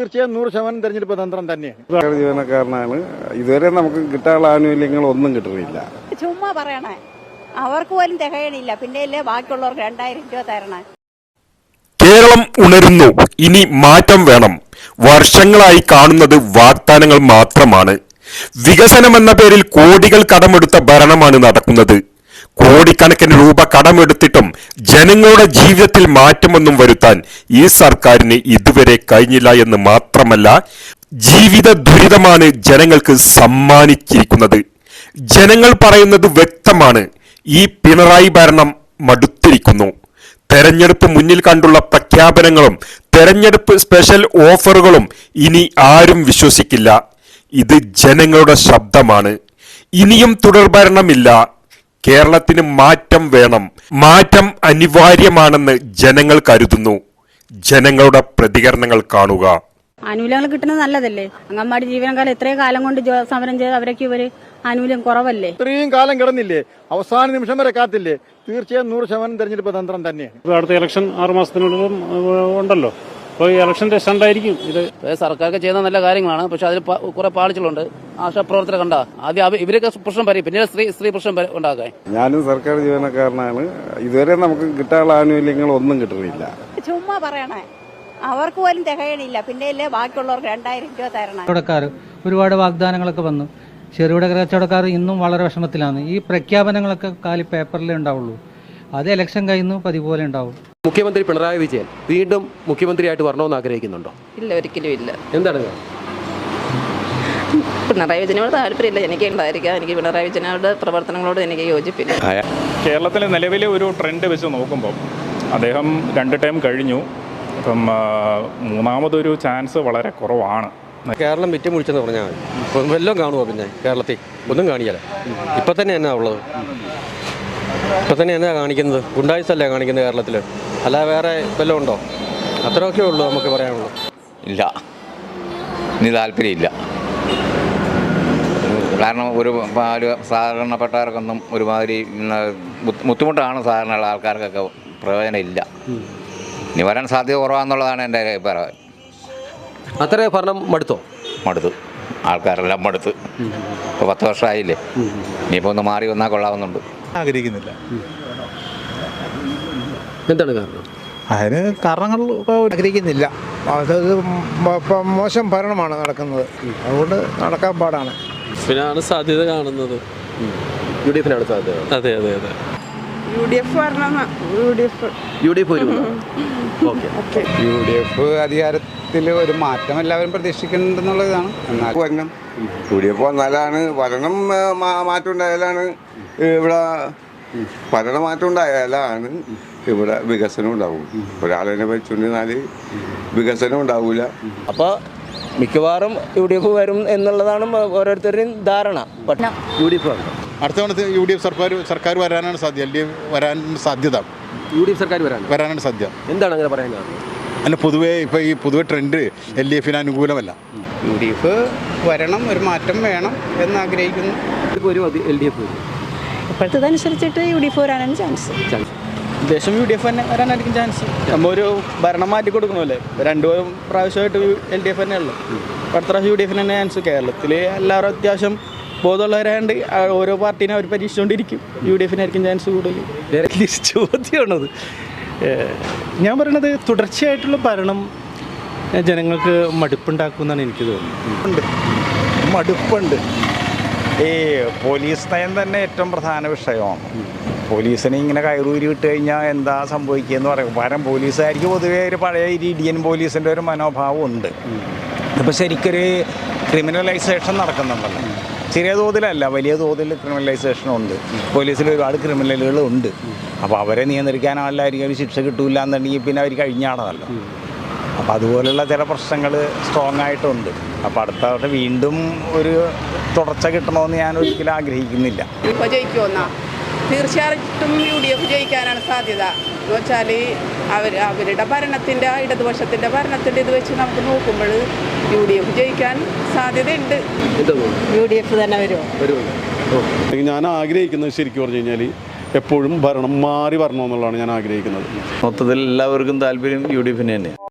തീർച്ചയായും നൂറ് ശതമാനം തെരഞ്ഞെടുപ്പ് തന്ത്രം തന്നെയാണ്. സർക്കാർ ജീവനക്കാരനാണ്. ഇതുവരെ നമുക്ക് കിട്ടാനുള്ള ആനുകൂല്യങ്ങൾ ഒന്നും കിട്ടുന്നില്ല. ചുമ്മാ പറയണേ. അവർക്ക് പോലും തികയണില്ല. പിന്നെ അല്ലേ ബാക്കിയുള്ളവർക്ക് രണ്ടായിരം രൂപ തരണേ. കേരളം ഉണരുന്നു. ഇനി മാറ്റം വേണം. വർഷങ്ങളായി കാണുന്നത് വാഗ്ദാനങ്ങൾ മാത്രമാണ്. വികസനമെന്ന പേരിൽ കോടികൾ കടമെടുത്ത ഭരണമാണ് നടക്കുന്നത്. കോടിക്കണക്കിന് രൂപ കടമെടുത്തിട്ടും ജനങ്ങളുടെ ജീവിതത്തിൽ മാറ്റമൊന്നും വരുത്താൻ ഈ സർക്കാരിന് ഇതുവരെ കഴിഞ്ഞില്ല എന്ന് മാത്രമല്ല ജീവിത ദുരിതമാണ് ജനങ്ങൾക്ക് സമ്മാനിച്ചിരിക്കുന്നത്. ജനങ്ങൾ പറയുന്നത് വ്യക്തമാണ്. ഈ പിണറായി ഭരണം മടുത്തിരിക്കുന്നു. തെരഞ്ഞെടുപ്പ് മുന്നിൽ കണ്ടുള്ള പ്രഖ്യാപനങ്ങളും തെരഞ്ഞെടുപ്പ് സ്പെഷ്യൽ ഓഫറുകളും ഇനി ആരും വിശ്വസിക്കില്ല. ഇത് ജനങ്ങളുടെ ശബ്ദമാണ്. ഇനിയും തുടർഭരണമില്ല. കേരളത്തിന് മാറ്റം വേണം. മാറ്റം അനിവാര്യമാണെന്ന് ജനങ്ങൾ കരുതുന്നു. ജനങ്ങളുടെ പ്രതികരണങ്ങൾ കാണുക. ആനുകൂല്യങ്ങൾ കിട്ടുന്നത് നല്ലതല്ലേ? അംഗൻവാടി ജീവനക്കാരെ ഇത്രയും കാലം കൊണ്ട് സമരം ചെയ്ത് അവരൊക്കെ ഇവർ ആനുകൂല്യം കുറവല്ലേ? ഇത്രയും കാലം കിടന്നില്ലേ? അവസാന നിമിഷം വരെ കാത്തില്ലേ? തീർച്ചയായും നൂറ് ശതമാനം തെരഞ്ഞെടുപ്പ് തന്ത്രം തന്നെയാണ്. അടുത്ത ഇലക്ഷൻ ആറ് മാസത്തിനുള്ളിലും ഉണ്ടല്ലോ. അപ്പോൾ ഈ ഇലക്ഷന്റെ സ്റ്റണ്ടായിരിക്കും ഇത് സർക്കാരൊക്കെ ചെയ്യുന്ന നല്ല കാര്യങ്ങളാണ്. പക്ഷെ അതിൽ കുറെ പാളിച്ചുകളുണ്ട് ആശാപ്രവർത്തകരെ കണ്ട. ആദ്യം ഇവരൊക്കെ പ്രശ്നം പറയും. പിന്നീട് സ്ത്രീ സ്ത്രീ പ്രശ്നം പരി- ഉണ്ടാക്കാൻ ഞാനും സർക്കാർ ജീവനക്കാരനാണ്. ഇതുവരെ നമുക്ക് കിട്ടാനുള്ള ആനുകൂല്യങ്ങൾ ഒന്നും കിട്ടുന്നില്ല. ചുമ്മാ പറയണേ. അവർക്ക് പോലും തികയണില്ല. പിന്നെ അല്ലേ ബാക്കിയുള്ളവർക്ക് രണ്ടായിരം രൂപ തരണം. കച്ചവടക്കാർ ഒരുപാട് വാഗ്ദാനങ്ങളൊക്കെ വന്നു. ചെറുകിട കച്ചവടക്കാർ ഇന്നും വളരെ വിഷമത്തിലാണ്. ഈ പ്രഖ്യാപനങ്ങളൊക്കെ കാലി പേപ്പറിലേ ഉണ്ടാവുള്ളൂ. അത് ഇലക്ഷൻ കഴിയുന്നു പതിപോലെ പോലെ ഉണ്ടാവും. മുഖ്യമന്ത്രി പിണറായി വിജയൻ വീണ്ടും മുഖ്യമന്ത്രിയായിട്ട് വരണമെന്ന് ആഗ്രഹിക്കുന്നുണ്ടോ? ഇല്ല ഒരിക്കലും ഇല്ല. എന്താണ്? പിണറായി വിജയനോട് താല്പര്യമില്ല. എനിക്ക് ഉണ്ടായിരിക്കാം. എനിക്ക് പിണറായി വിജയനോട് പ്രവർത്തനങ്ങളോട് എനിക്ക് യോജിപ്പില്ല. കേരളത്തിലെ നിലവിലെ ഒരു ട്രെൻഡ് വെച്ച് നോക്കുമ്പോൾ അദ്ദേഹം രണ്ട് ടൈം കഴിഞ്ഞു. അപ്പം മൂന്നാമതൊരു ചാൻസ് വളരെ കുറവാണ്. കേരളം വിറ്റ് മുഴിച്ചെന്ന് പറഞ്ഞാൽ മതി. ഇപ്പം വല്ലതും കാണുമോ പിന്നെ കേരളത്തിൽ? ഒന്നും കാണിക്കല ഇപ്പം തന്നെ എന്നാ ഉള്ളത്? ഇപ്പം തന്നെ എന്നാ കാണിക്കുന്നത്? ഗുണ്ടായിസല്ലേ കാണിക്കുന്നത് കേരളത്തിൽ അല്ല വേറെ വല്ലതും ഉണ്ടോ? അത്രയൊക്കെ ഉള്ളൂ നമുക്ക് പറയാനുള്ളൂ. ഇല്ല. ഇനി താല്പര്യമില്ല. കാരണം ഒരു ഒരു സാധാരണപ്പെട്ടവർക്കൊന്നും ഒരുമാതിരി ബുദ്ധിമുട്ടാണ് സാധാരണ ആൾക്കാർക്കൊക്കെ പ്രയോജനമില്ല. ഇനി വരാൻ സാധ്യത കുറവാന്നുള്ളതാണ് എന്റെ അഭിപ്രായം. അത്ര ഭരണം മടുത്തോ? മടുത്ത്. ആൾക്കാരെല്ലാം മടുത്ത്. ഇപ്പോൾ പത്ത് വർഷമായില്ലേ? ഇനിയിപ്പോൾ ഒന്ന് മാറി വന്നാൽ കൊള്ളാവുന്നുണ്ട്. ആഗ്രഹിക്കുന്നില്ല. എന്താണ് കാരണം? അതിന് കാരണങ്ങൾ ആഗ്രഹിക്കുന്നില്ല. അത് മോശം ഭരണമാണ് നടക്കുന്നത്. അതുകൊണ്ട് നടക്കാൻ പാടാണ്. ഇതിനാണ് സാധ്യത കാണുന്നത്. യു ഡി എഫിനാണ് സാധ്യത അതെ അതെ അതെ. യു ഡി എഫ് വരണം U D F U D അധികാരത്തിൽ ഒരു മാറ്റം എല്ലാവരും പ്രതീക്ഷിക്കുന്നുണ്ടെന്നുള്ളതാണ് എന്നാൽ വരണം യു ഡി എഫ് വന്നാലാണ് ഭരണം മാറ്റം ഉണ്ടായാലാണ് ഇവിടെ ഭരണ മാറ്റം ഉണ്ടായാലാണ് ഇവിടെ വികസനം ഉണ്ടാവും ഒരാളെ ഭരിച്ചുകൊണ്ടിരുന്നാൽ വികസനം ഉണ്ടാവില്ല അപ്പോൾ മിക്കവാറും യു ഡി എഫ് വരും എന്നുള്ളതാണ് ഓരോരുത്തരുടെയും ധാരണ. യു ഡി എഫ് ആണ് അടുത്ത തവണ യു ഡി എഫ് സർക്കാർ സർക്കാർ വരാനാണ് സാധ്യത എൽ ഡി എഫ് വരാൻ സാധ്യത? യു ഡി എഫ് സർക്കാർ വരാൻ വരാനാണ് സാധ്യത എന്താണ് അങ്ങനെ പറയാൻ അല്ല പൊതുവേ ഇപ്പോൾ ഈ പൊതുവെ ട്രെൻഡ് എൽ ഡി എഫിന് അനുകൂലമല്ല. യു ഡി എഫ് വരണം ഒരു മാറ്റം വേണം എന്ന് ആഗ്രഹിക്കുന്നു എൽ ഡി എഫ് വരും ഇപ്പോഴത്തേതനുസരിച്ചിട്ട് യു ഡി എഫ് വരാനാണ് ചാൻസ് ഉദ്ദേശം യു ഡി എഫ് തന്നെ വരാനായിരിക്കും ചാൻസ് നമ്മൾ ഒരു ഭരണം മാറ്റി കൊടുക്കണമല്ലേ? രണ്ടു പ്രാവശ്യമായിട്ട് എൽ ഡി എഫ് തന്നെ ഉള്ളു. അടുത്ത പ്രാവശ്യം യു ഡി എഫിന് തന്നെ ചാൻസ് കേരളത്തിൽ എല്ലാവരും അത്യാവശ്യം ബോധമുള്ളവരായണ്ട് ഓരോ പാർട്ടീനെ അവർ പരീക്ഷിച്ചുകൊണ്ടിരിക്കും യു ഡി എഫിനായിരിക്കും ചാൻസ് കൂടുതൽ. ചോദ്യമാണത്? ഞാൻ പറയണത് തുടർച്ചയായിട്ടുള്ള ഭരണം ജനങ്ങൾക്ക് മടുപ്പുണ്ടാക്കുമെന്നാണ് എനിക്ക് തോന്നുന്നത്. മടുപ്പുണ്ട്. ഈ പോലീസ് നയം തന്നെ ഏറ്റവും പ്രധാന വിഷയമാണ്. പോലീസിനെ ഇങ്ങനെ കയറൂരി വിട്ട് കഴിഞ്ഞാൽ എന്താ സംഭവിക്കുക എന്ന് പറയും കാരണം പോലീസുകാർക്ക് പൊതുവേ ഒരു പഴയ ഇന്ത്യൻ പോലീസിന്റെ ഒരു മനോഭാവം ഉണ്ട്. ഇപ്പോൾ ശരിക്കൊരു ക്രിമിനലൈസേഷൻ നടക്കുന്നുണ്ടല്ലോ. ചെറിയ തോതിലല്ല വലിയ തോതിൽ ക്രിമിനലൈസേഷൻ ഉണ്ട്. പോലീസിൽ ഒരുപാട് ക്രിമിനലുകളുണ്ട് അപ്പോൾ അവരെ നിയന്ത്രിക്കാനല്ലായിരിക്കും ഒരു ശിക്ഷ കിട്ടൂല എന്നുണ്ടെങ്കിൽ പിന്നെ അവർ കഴിഞ്ഞാണല്ലോ അപ്പോൾ അതുപോലുള്ള ചില പ്രശ്നങ്ങൾ സ്ട്രോങ് ആയിട്ടുണ്ട്. അപ്പോൾ അടുത്ത വീണ്ടും ഒരു തുടർച്ച കിട്ടണമെന്ന് ഞാൻ ഒരിക്കലും ആഗ്രഹിക്കുന്നില്ല. ഇപ്പോൾ ജയിക്കുമെന്നാ തീർച്ചയായിട്ടും യു ഡി എഫ് ജയിക്കാനാണ് സാധ്യത. എന്ന് വെച്ചാൽ അവർ അവരുടെ ഭരണത്തിന്റെ ഇടതുപക്ഷത്തിന്റെ ഭരണത്തിന്റെ ഇത് വെച്ച് നമുക്ക് നോക്കുമ്പോൾ യു ഡി എഫ് ജയിക്കാൻ സാധ്യതയുണ്ട്. യു ഡി എഫ് തന്നെ വരുമോ വരുമല്ലോ ഞാൻ ആഗ്രഹിക്കുന്നത് ശരിക്കും പറഞ്ഞു കഴിഞ്ഞാൽ എപ്പോഴും ഭരണം മാറി വരണമെന്നുള്ളതാണ് ഞാൻ ആഗ്രഹിക്കുന്നത്. മൊത്തത്തിൽ എല്ലാവർക്കും താല്പര്യം യു ഡി എഫിന് തന്നെ.